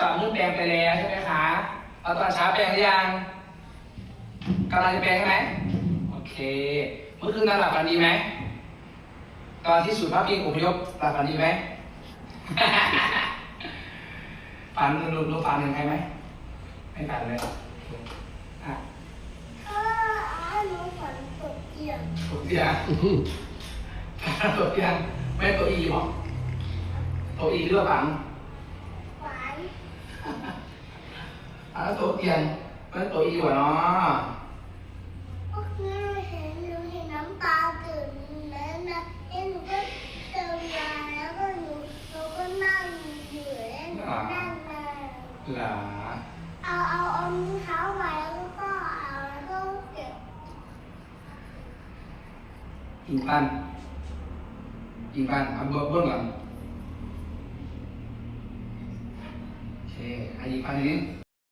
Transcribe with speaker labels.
Speaker 1: ตอนมื้อแปลงไปแล้วใช่ไหมคะเอาตอนเช้าแปลงหรือยังกำลังจะแปลงใช่ไหมโอเค เมื่อคืนนอนหลับฝันดีไหมตอนที่สูตรพระพิงอพยพหลับฝันดีไหมฝันรู้รู้ฝันถึงใครไหมไม่ฝันเลยอะ
Speaker 2: ก็อาหนูฝันตกเตียง
Speaker 1: ตกเตียงตกเตียงไม่ตัวอีหรอตัวอีเรื่องฝัน
Speaker 2: ฝัน
Speaker 1: อะแล้วตัวเตียงมันตัวอีกว่าเนาะ
Speaker 2: ก็คือเห็นหนูเห็นน้ำตาตื่นแล้วนะเอ็นหนูก็เติมมาแล้วก็หนูหนูก็นั่งอยู่แล้วหนูนั่งมา
Speaker 1: หลา
Speaker 2: เอาเอาเอานิ้วเท้าไปแล้วก็เอาแล้วก็เก็บ
Speaker 1: ยิงปันยิงปันเอาเบิ้งเบิ้งก่อนโอเคให้ยิงปันทีนี้